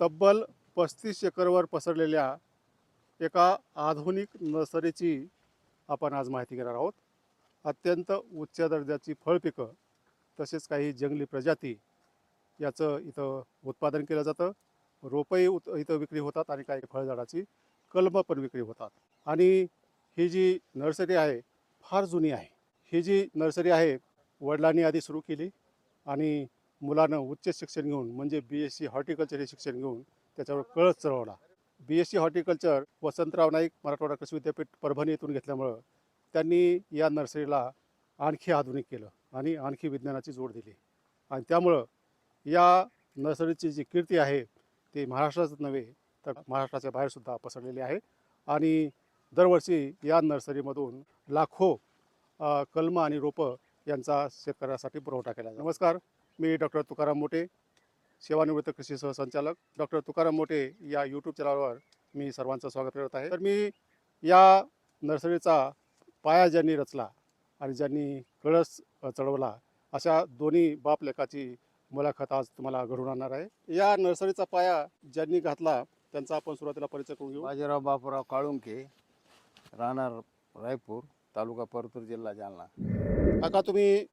तब्बल पस्तीस एकरवर पसरलेल्या एका आधुनिक नर्सरीची आपण आज माहिती घेणार आहोत. अत्यंत उच्च दर्जाची फळपिकं तसेच काही जंगली प्रजाती याचं इथं उत्पादन केलं जातं. रोपंही उत इथं विक्री होतात आणि काही फळझाडाची कलमं पण विक्री होतात. आणि ही जी नर्सरी आहे फार जुनी आहे. ही जी नर्सरी आहे वडिलांनी आधी सुरू केली आणि मुलानं उच्च शिक्षण घेऊन म्हणजे बी एस सी हॉर्टिकल्चर हे शिक्षण घेऊन त्याच्यावर कळस चढवला. B S C horticulture Vasantrao Naik Marathwada कृषी विद्यापीठ परभणी येथून घेतल्यामुळं त्यांनी या नर्सरीला आणखी आधुनिक केलं आणि आणखी विज्ञानाची जोड दिली. आणि त्यामुळं या नर्सरीची जी कीर्ती आहे ती महाराष्ट्रातच नव्हे तर महाराष्ट्राच्या बाहेरसुद्धा पसरलेली आहे. आणि दरवर्षी या नर्सरीमधून लाखो कलमं आणि रोपं यांचा शेतकऱ्यासाठी पुरवठा केला नमस्कार. मी डॉक्टर तुकाराम मोठे सेवानिवृत्त कृषी सहसंचालक. डॉक्टर तुकाराम मोठे या यूट्यूब चॅनलवर मी सर्वांचं स्वागत करत आहे. तर मी या नर्सरीचा पाया ज्यांनी रचला आणि ज्यांनी कळस चढवला अशा दोन्ही बाप लेखाची मुलाखत आज तुम्हाला घडून आणणार आहे. या नर्सरीचा पाया ज्यांनी घातला त्यांचा आपण सुरुवातीला परिचय करून घेऊ. बाजीराव बापूराव काळुंके राहणार रायपूर तालुका परतूर जिल्हा जालना. काका तुम्ही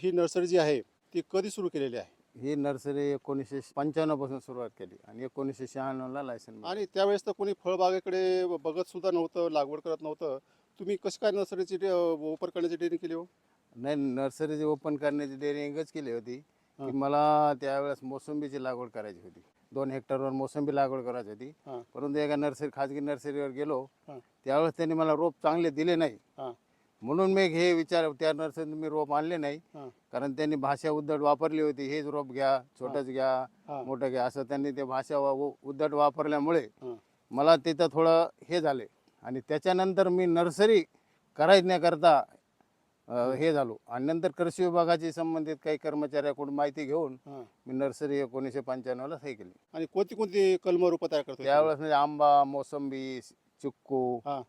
ही नर्सरी जी आहे ती कधी सुरू केलेली आहे? ही नर्सरी एकोणीसशे पंच्याण्णवपासून सुरुवात केली आणि एकोणीसशे शहाण्णवला लायसन आणि त्यावेळेस तर कोणी फळबागेकडे बघत सुद्धा नव्हतं लागवड करत नव्हतं. तुम्ही कशी काय नर्सरीची डे- वापर करण्याची ट्रेनिंग केली हो? नाही नर्सरीची ओपन करण्याची डेअरिंगच केली होती. की मला त्यावेळेस मोसंबीची लागवड करायची होती. दोन हेक्टरवर मोसंबी लागवड करायची होती. हा. परंतु एका नर्सरी खाजगी नर्सरीवर गेलो. हा. त्यावेळेस त्यांनी मला रोप चांगले दिले नाही. हा. म्हणून मी हे विचार त्या नर्सरीत मी रोप आणले नाही हा. कारण त्यांनी भाषा उद्धट वापरली होती हेच रोप घ्या छोटंच घ्या हा. मोठं घ्या असं त्यांनी ते भाषा वा- उ- उद्धट वापरल्यामुळे हा. मला तिथं थोडं हे झाले आणि त्याच्यानंतर मी नर्सरी करायण्याकरता अं, हे झालो आणि नंतर कृषी विभागाची संबंधित काही कर्मचाऱ्याकडून माहिती घेऊन हा. मी नर्सरी एकोणीसशे पंच्याण्णवला हे केली आणि कोणती कोणती कलम रोपं तयार करतो त्यावेळेस म्हणजे आंबा मोसंबी चिक्कू हा.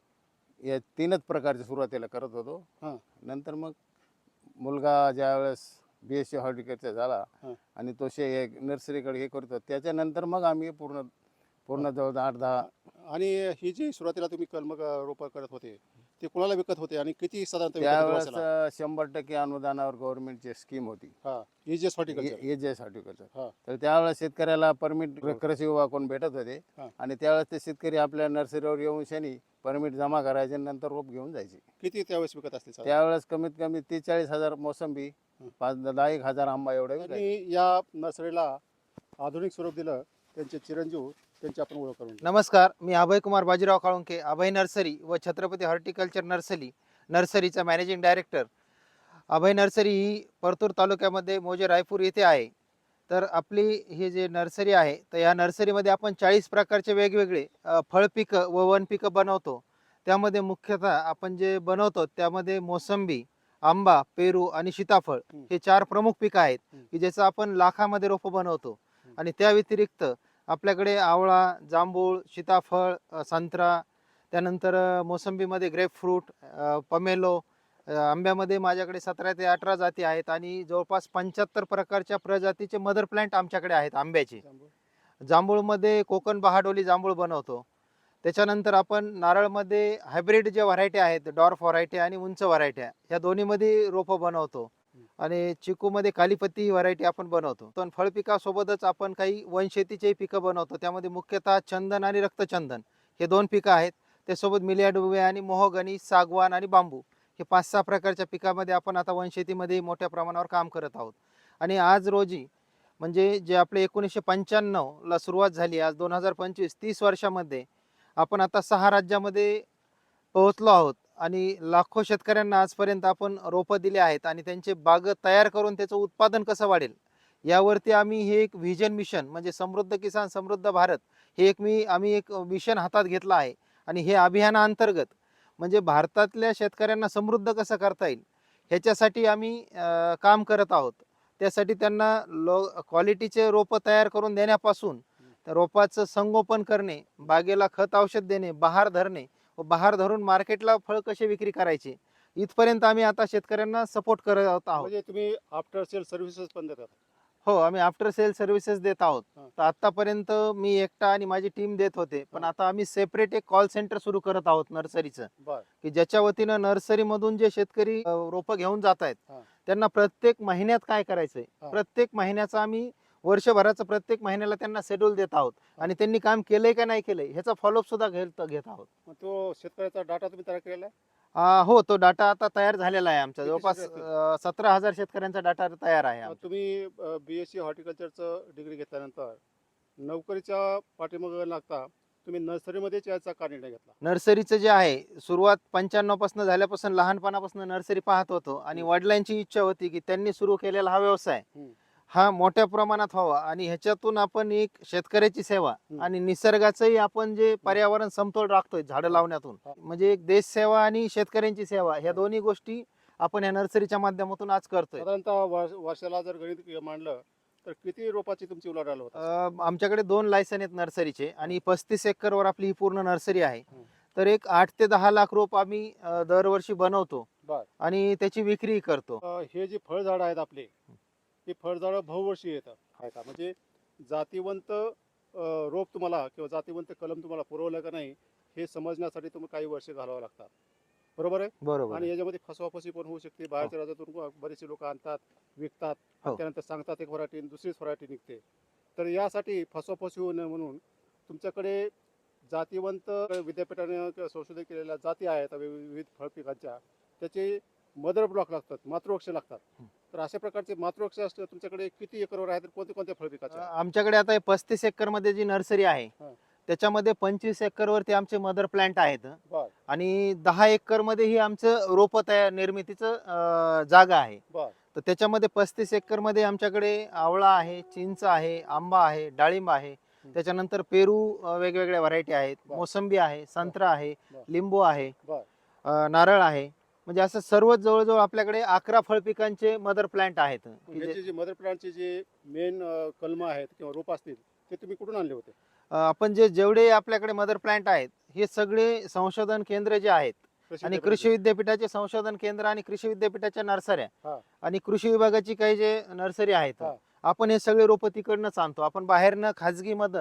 या तीनच प्रकारचे सुरुवातीला करत होतो हा. नंतर मग मुलगा ज्यावेळेस बी एस सी हॉर्टिकल्चर झाला हा. आणि तो शे नर्सरीकडे हे करतो त्याच्यानंतर मग आम्ही पूर्ण पूर्ण जवळ आठ दहा आणि ही जी सुरुवातीला तुम्ही कलम रोपं करत होते ते कोणाला विकत होते आणि किती साधारणतः विकत होते त्यावेळेस वर्षाला? अं, शंभर टक्के अनुदानावर गव्हर्नमेंटची स्कीम होती हा ही जे हॉर्टिकल्चर हे हा. तर त्यावेळेस शेतकऱ्याला परमिट कृषी विभागाकडून भेटत होते हा. आणि त्यावेळेस ते शेतकरी आपल्या नर्सरीवर येऊन शनी परमिट जमा करायचे आणि नंतर रोप घेऊन जायचे किती त्यावेळेस विकत साधारण? त्यावेळेस कमीत कमी तीस चाळीस हजार मोसंबी हं. पाच दहा एक हजार आंबा एवढे विकायचे. या नर्सरीला आधुनिक स्वरूप दिलं त्यांचे चिरंजीव त्यांची आपण ओळख करून घेऊ. नमस्कार मी अभय कुमार बाजीराव काळुंके अभय नर्सरी व छत्रपती हॉर्टिकल्चर नर्सरी नर्सरीचा मॅनेजिंग डायरेक्टर अभय नर्सरी ही परतूर तालुक्यामध्ये मोजे रायपूर येथे आहे तर आपली ही जे नर्सरी आहे तर या नर्सरीमध्ये आपण चाळीस प्रकारचे वेगवेगळे अ, फळपिकं व वनपिकं बनवतो त्यामध्ये मुख्यतः आपण जे बनवतो त्यामध्ये मोसंबी आंबा पेरू आणि सीताफळ हं. हे चार प्रमुख पिकं आहेत हं. की ज्याचं आपण लाखामध्ये रोपं बनवतो हं. आणि त्या व्यतिरिक्त आपल्याकडे आवळा जांभूळ सीताफळ संत्रा त्यानंतर मोसंबीमध्ये ग्रेपफ्रूट पमेलो आंब्यामध्ये माझ्याकडे सतरा ते अठरा जाती आहेत आणि जवळपास पंच्याहत्तर प्रकारच्या प्रजातीचे मदर प्लांट आमच्याकडे आहेत आंब्याचे. जांभूळमध्ये कोकण बहाडोली जांभूळ बनवतो. त्याच्यानंतर आपण नारळमध्ये हायब्रिड जे व्हरायटी आहेत डॉर्फ व्हरायटी आणि उंच व्हरायट्या ह्या दोन्हीमध्ये रोपं बनवतो. आणि चिकूमध्ये कालीपत्ती ही व्हरायटी आपण बनवतो. पण फळपिकासोबतच आपण काही वनशेतीचेही पिकं बनवतो. त्यामध्ये मुख्यतः चंदन आणि रक्तचंदन हे दोन पिकं आहेत. त्यासोबत मिलिया डुबे आणि मोहगणी सागवान आणि बांबू हे पाच सहा प्रकारच्या पिकामध्ये आपण आता वनशेतीमध्ये मोठ्या प्रमाणावर काम करत आहोत. आणि आज रोजी म्हणजे जे आपले एकोणीसशे पंच्याण्णवला सुरुवात झाली आज दोन हजार पंचवीस तीस वर्षामध्ये आपण आता सहा राज्यामध्ये पोहोचलो आहोत. आणि लाखो शेतकऱ्यांना आजपर्यंत आपण रोपं दिले आहेत आणि त्यांचे बाग तयार करून त्याचं उत्पादन कसं वाढेल? यावरती आम्ही हे एक व्हिजन मिशन म्हणजे समृद्ध किसान समृद्ध भारत हे एक मी आम्ही एक मिशन हातात घेतलं आहे आणि हे अभियानाअंतर्गत म्हणजे भारतातल्या शेतकऱ्यांना समृद्ध कसं करता येईल ह्याच्यासाठी आम्ही काम करत आहोत. त्यासाठी त्यांना लो क्वालिटीचे रोपं तयार करून देण्यापासून रोपाचं संगोपन करणे बागेला खत औषध देणे बहार धरणे बहार धरून मार्केटला फळ कसे विक्री करायचे इथपर्यंत आम्ही आता शेतकऱ्यांना सपोर्ट करत आहोत म्हणजे तुम्ही आफ्टर सेल सर्व्हिसेस पण देतात हो आम्ही आफ्टर सेल सर्व्हिसेस देत आहोत हा. तर आतापर्यंत मी एकटा आणि माझी टीम देत होते पण हा. आता आम्ही सेपरेट एक कॉल सेंटर सुरू करत आहोत नर्सरीचं बर की ज्याच्या वतीनं नर्सरीमधून जे शेतकरी अ, रोपं घेऊन जात आहेत हा. त्यांना प्रत्येक महिन्यात काय करायचंय हा. प्रत्येक महिन्याचा आम्ही वर्षभराचं प्रत्येक महिन्याला त्यांना शेड्यूल देत आहोत. आणि त्यांनी काम केलंय का नाही केलंय ह्याचा फॉलोअप सुद्धा घेत घेत आहोत. मग तो शेतकऱ्याचा डाटा तुम्ही तयार केलेला आहे? आ, हो तो डाटा आता तयार झालेला आहे आमचा. किती जवळपास शेतकरी सतरा हजार शेतकऱ्यांचा डाटा तयार आहे मग आमचा. तुम्ही बी एस सी हॉर्टिकल्चरचं डिग्री घेतल्यानंतर नोकरीच्या पाठीमागं लागता तुम्ही नर्सरीमध्येच यायचा का निर्णय घेतला? नर्सरीचं जे आहे सुरुवात पंच्याण्णवपासून झाल्यापासून लहानपणापासून नर्सरी पाहत होतो. आणि वडिलांची इच्छा होती की त्यांनी सुरू केलेला हा व्यवसाय. हम्म. हा मोठ्या प्रमाणात व्हावा आणि ह्याच्यातून आपण एक शेतकऱ्याची सेवा. आणि निसर्गाचंही आपण जे पर्यावरण समतोल राखतोय झाडं लावण्यातून. म्हणजे एक देश सेवा आणि शेतकऱ्यांची सेवा ह्या दोन्ही गोष्टी आपण या नर्सरीच्या माध्यमातून आज करतोय साधारणतः वर्ष- वर्षाला जर गणित मांडलं तर किती रोपाची तुमची उलाढाल होत? अं, आमच्याकडे दोन लायसन आहेत नर्सरीचे आणि पस्तीस एकरवर आपली ही पूर्ण नर्सरी आहे हम्म. तर एक आठ ते दहा लाख रोप आम्ही अं, दरवर्षी बनवतो बर. आणि त्याची विक्री करतो हे जे फळझाडं आहेत आपले हे फळझाडं बहुवर्षी येतं. आहे का? म्हणजे जातीवंत अ, रोप तुम्हाला किंवा जातीवंत कलम तुम्हाला पुरवलं का नाही हे समजण्यासाठी तुम्ही काही वर्ष घालावं लागतात. बरोबर आहे? बरोबर आणि याच्यामध्ये फसवाफसवी पण होऊ शकते. बाहेरच्या राज्यातून बरेचसे लोक आणतात विकतात. हो. त्यानंतर सांगतात एक व्हरायटी दुसरीच व्हरायटी निघते. तर यासाठी फसवाफसवी होऊ नये म्हणून तुमच्याकडे जातीवंत विद्यापीठाने किंवा संशोधन केलेल्या जाती आहेत विवि- विविध फळपिकांच्या. त्याचे मदर ब्लॉक लागतात मातृवृक्ष लागतात. हं. तर अशा प्रकारचे मातृवृक्ष असते तुमच्याकडे किती एकरवर आहेत कोणत्या कोणत्या फळपिकाचे अं, आहेत? आमच्याकडे आता पस्तीस एकरमध्ये जी नर्सरी आहे. त्याच्यामध्ये पंचवीस एकर वरती आमचे मदर प्लांट आहेत. आणि दहा एकरमध्ये ही आमचं रोप तयार निर्मितीचं जागा आहे. तर त्याच्यामध्ये पस्तीस एकरमध्ये आमच्याकडे आवळा आहे चिंच आहे आंबा आहे डाळिंब आहे. त्याच्यानंतर पेरू वेगवेगळ्या व्हरायटी आहेत. मोसंबी आहे संत्रा आहे. लिंबू आहे नारळ आहे. म्हणजे असं सर्व जवळजवळ आपल्याकडे अकरा फळ पिकांचे मदर प्लांट आहेत की जे- याचे जे मदर प्लांटचे जे मेन कलम आहेत किंवा रोप असतील ते तुम्ही कुठून आणले होते अं, आपण जे जेवढे आपल्याकडे मदर प्लांट आहेत हे सगळे संशोधन केंद्र जे आहेत कृषी आणि विद्यापीठाचे? कृषी विद्यापीठाचे संशोधन केंद्र आणि कृषी विद्यापीठाच्या नर्सऱ्या हा. आणि कृषी विभागाची काही जे नर्सरी आहेत हा. आपण हे सगळे रोप तिकडनंच आणतो आपण बाहेरनं खाजगी मध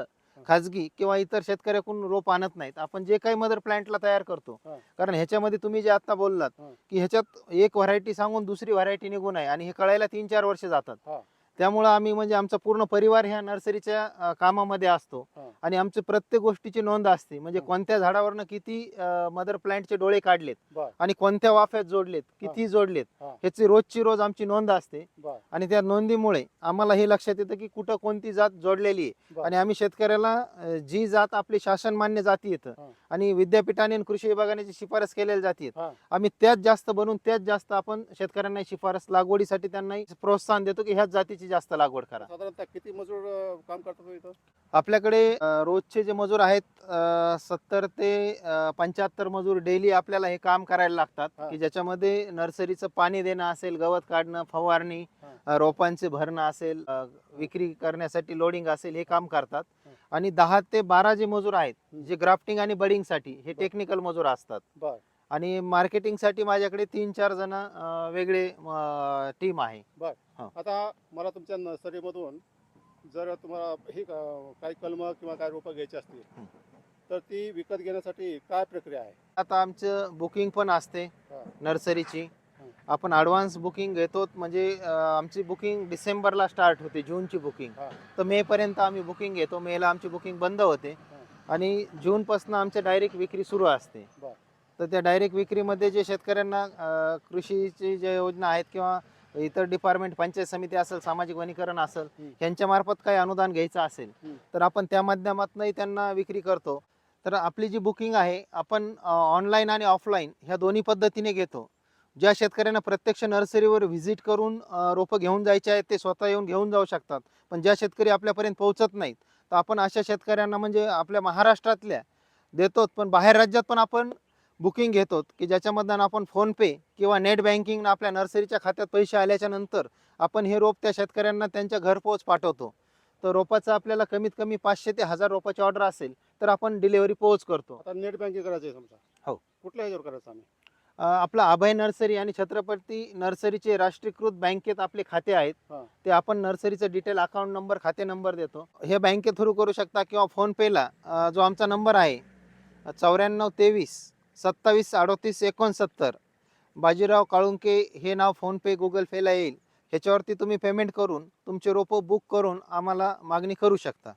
खाजगी किंवा इतर शेतकऱ्याकडून रोप आणत नाहीत आपण जे काही मदर प्लांटला तयार करतो हा. कारण ह्याच्यामध्ये तुम्ही जे आता बोललात हा. की ह्याच्यात एक व्हरायटी सांगून दुसरी व्हरायटी निघून आहे आणि हे कळायला तीन चार वर्ष जातात हा. त्यामुळं आम्ही म्हणजे आमचा पूर्ण परिवार ह्या नर्सरीच्या अं, कामामध्ये असतो हा. आणि आमची प्रत्येक गोष्टीची नोंद असते म्हणजे हा. कोणत्या झाडावरनं किती मदर प्लांटचे डोळे काढलेत बर आणि कोणत्या वाफ्यात जोडलेत किती जोडलेत हा. ह्याची रोजची रोज आमची नोंद असते बर आणि त्या नोंदीमुळे आम्हाला हे लक्षात येतं की कुठं कोणती जात जोडलेली आहे बर आणि आम्ही शेतकऱ्याला अं, जी जात आपली शासन मान्य जाती येतं हा. आणि विद्यापीठाने आणि कृषी विभागाने जी शिफारस केलेल्या जाती हा. आम्ही त्याच जास्त बनवून त्याच जास्त आपण शेतकऱ्यांना शिफारस लागवडीसाठी त्यांना प्रोत्साहन देतो की ह्याच जातीची जास्त लागवड करा साधारणतः किती मजूर अ, काम करतात हो इथं आपल्याकडे अं, रोजचे जे मजूर आहेत सत्तर ते पंच्याहत्तर मजूर डेली आपल्याला हे काम करायला लागतात हा. की ज्याच्यामध्ये नर्सरीचं पाणी देणं असेल गवत काढणं फवारणी हा. अं, रोपांचे भरणं असेल अं, विक्री करण्यासाठी लोडिंग असेल हे काम करतात हा. आणि दहा ते बारा जे मजूर आहेत. जे ग्राफ्टिंग आणि बडिंगसाठी हे. टेक्निकल मजूर असतात बर आणि मार्केटिंगसाठी माझ्याकडे तीन चार जण वेगळे टीम आहे आता मला तुमच्या नर्सरीमधून जर तुम्हाला हे काही कलम किंवा काही रोपं घ्यायची असतील हं. तर ती विकत घेण्यासाठी काय प्रक्रिया आहे आता आमचं बुकिंग पण असते हा. नर्सरीची हं. आपण ॲडव्हान्स बुकिंग घेतो म्हणजे अं, आमची बुकिंग डिसेंबरला स्टार्ट होते जूनची बुकिंग हा. तर मे पर्यंत आम्ही बुकिंग घेतो मेला आमची बुकिंग बंद होते आणि जूनपासून आमच्या डायरेक्ट विक्री सुरू असते बर. तर त्या डायरेक्ट विक्रीमध्ये जे शेतकऱ्यांना कृषीची ज्या योजना आहेत किंवा इतर डिपार्टमेंट पंचायत समिती असेल सामाजिक वनीकरण असेल. यांच्या मार्फत काही अनुदान घ्यायचं असेल. तर आपण त्या माध्यमातूनही त्यांना विक्री करतो तर आपली जी बुकिंग आहे आपण ऑनलाईन आणि ऑफलाईन ह्या दोन्ही पद्धतीने घेतो ज्या शेतकऱ्यांना प्रत्यक्ष नर्सरीवर व्हिजिट करून रोपं घेऊन जायचे आहेत ते स्वतः येऊन घेऊन जाऊ शकतात पण ज्या शेतकरी आपल्यापर्यंत पोहोचत नाहीत तर आपण अशा शेतकऱ्यांना म्हणजे आपल्या महाराष्ट्रातल्या देतो पण बाहेर राज्यात पण आपण बुकिंग घेतो की ज्याच्यामधून आपण फोनपे किंवा नेट बँकिंग आपल्या नर्सरीच्या खात्यात पैसे आल्याच्यानंतर आपण हे रोप त्या शेतकऱ्यांना त्यांच्या घरपोच पाठवतो. तर रोपाचं आपल्याला कमीत कमी पाचशे ते हजार रोपाची ऑर्डर असेल तर आपण डिलिव्हरी पोच करतो. आता नेट बँकिंग करायचं आहे समजा. हो. कुठल्या ह्याच्यावर करायचं आम्ही? अ, आपलं अभय नर्सरी आणि छत्रपती नर्सरीचे राष्ट्रीयकृत बँकेत आपले खाते आहेत. हा. ते आपण नर्सरीचं डिटेल अकाउंट नंबर खाते नंबर देतो. हे बँके थ्रू करू शकता किंवा फोनपेला जो आमचा नंबर आहे चौऱ्याण्णव तेवीस सत्तावीस अडोतीस एकोणसत्तर. बाजीराव काळुंके हे नाव फोनपे गुगल पेला येईल. ह्याच्यावरती तुम्ही पेमेंट करून तुमचे रोपं बुक करून आम्हाला मागणी करू शकता.